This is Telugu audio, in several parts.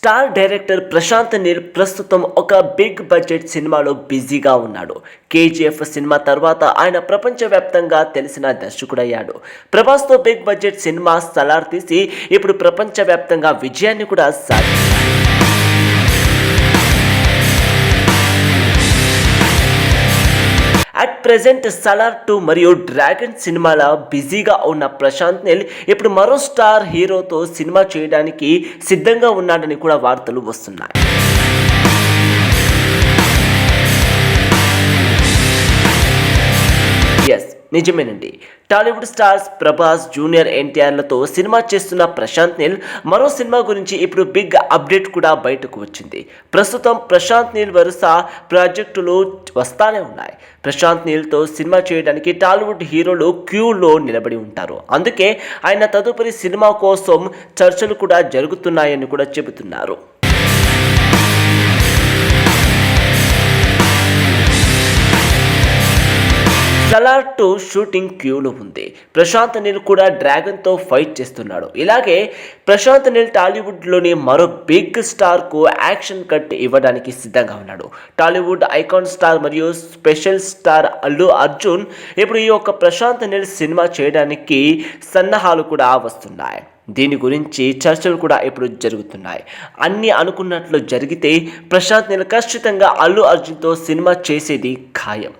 స్టార్ డైరెక్టర్ ప్రశాంత్ నీల్ ప్రస్తుతం ఒక బిగ్ బడ్జెట్ సినిమాలో బిజీగా ఉన్నాడు. కేజీఎఫ్ సినిమా తర్వాత ఆయన ప్రపంచవ్యాప్తంగా తెలిసిన దర్శకుడయ్యాడు. ప్రభాస్తో బిగ్ బడ్జెట్ సినిమా సలార్ తీసి ఇప్పుడు ప్రపంచవ్యాప్తంగా విజయాన్ని కూడా సాధించాడు. అట్ ప్రెజెంట్ సలార్ టూ మరియు డ్రాగన్ సినిమాల బిజీగా ఉన్న ప్రశాంత్ నెల్ ఇప్పుడు మరో స్టార్ హీరోతో సినిమా చేయడానికి సిద్ధంగా ఉన్నాడని కూడా వార్తలు వస్తున్నాయి. నిజమేనండి. టాలీవుడ్ స్టార్స్ ప్రభాస్ జూనియర్ ఎన్టీఆర్లతో సినిమా చేస్తున్న ప్రశాంత్ నీల్ మరో సినిమా గురించి ఇప్పుడు బిగ్ అప్డేట్ కూడా బయటకు వచ్చింది. ప్రస్తుతం ప్రశాంత్ నీల్ వరుస ప్రాజెక్టులు వస్తానే ఉన్నాయి. ప్రశాంత్ నీల్తో సినిమా చేయడానికి టాలీవుడ్ హీరోలు క్యూలో నిలబడి ఉంటారు. అందుకే ఆయన తదుపరి సినిమా కోసం చర్చలు కూడా జరుగుతున్నాయని కూడా చెబుతున్నారు. సలార్ టూ షూటింగ్ క్యూలో ఉంది. ప్రశాంత్ నీల్ కూడా డ్రాగన్తో ఫైట్ చేస్తున్నాడు. ఇలాగే ప్రశాంత్ నీల్ టాలీవుడ్లోని మరో బిగ్ స్టార్కు యాక్షన్ కట్ ఇవ్వడానికి సిద్ధంగా ఉన్నాడు. టాలీవుడ్ ఐకాన్ స్టార్ మరియు స్పెషల్ స్టార్ అల్లు అర్జున్ ఇప్పుడు ఈ యొక్క ప్రశాంత్ నీల్ సినిమా చేయడానికి సన్నాహాలు కూడా వస్తున్నాయి. దీని గురించి చర్చలు కూడా ఇప్పుడు జరుగుతున్నాయి. అన్నీ అనుకున్నట్లు జరిగితే ప్రశాంత్ నీల్ ఖచ్చితంగా అల్లు అర్జున్తో సినిమా చేసేది ఖాయం.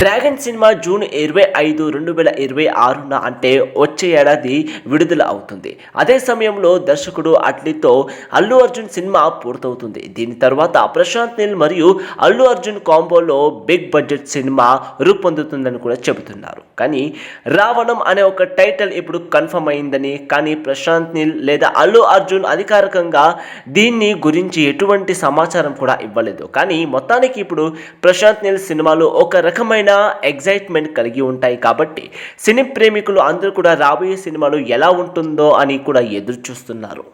డ్రాగన్ సినిమా జూన్ ఇరవై ఐదు రెండు వేల ఇరవై ఆరున అంటే వచ్చే ఏడాది విడుదల అవుతుంది. అదే సమయంలో దర్శకుడు అట్లీతో అల్లు అర్జున్ సినిమా పూర్తవుతుంది. దీని తర్వాత ప్రశాంత్ నీల్ మరియు అల్లు అర్జున్ కాంబోలో బిగ్ బడ్జెట్ సినిమా రూపొందుతుందని కూడా చెబుతున్నారు. కానీ రావణం అనే ఒక టైటిల్ ఇప్పుడు కన్ఫర్మ్ అయిందని కానీ ప్రశాంత్ నీల్ లేదా అల్లు అర్జున్ అధికారికంగా దీన్ని గురించి ఎటువంటి సమాచారం కూడా ఇవ్వలేదు. కానీ మొత్తానికి ఇప్పుడు ప్రశాంత్ నీల్ సినిమాలు ఒక రకమైన రకమైన ఎగ్జైట్మెంట్ కలిగి ఉంటాయి కాబట్టి సినీ ప్రేమికులు అందరూ కూడా రాబోయే సినిమాలు ఎలా ఉంటుందో అని కూడా ఎదురు చూస్తున్నారు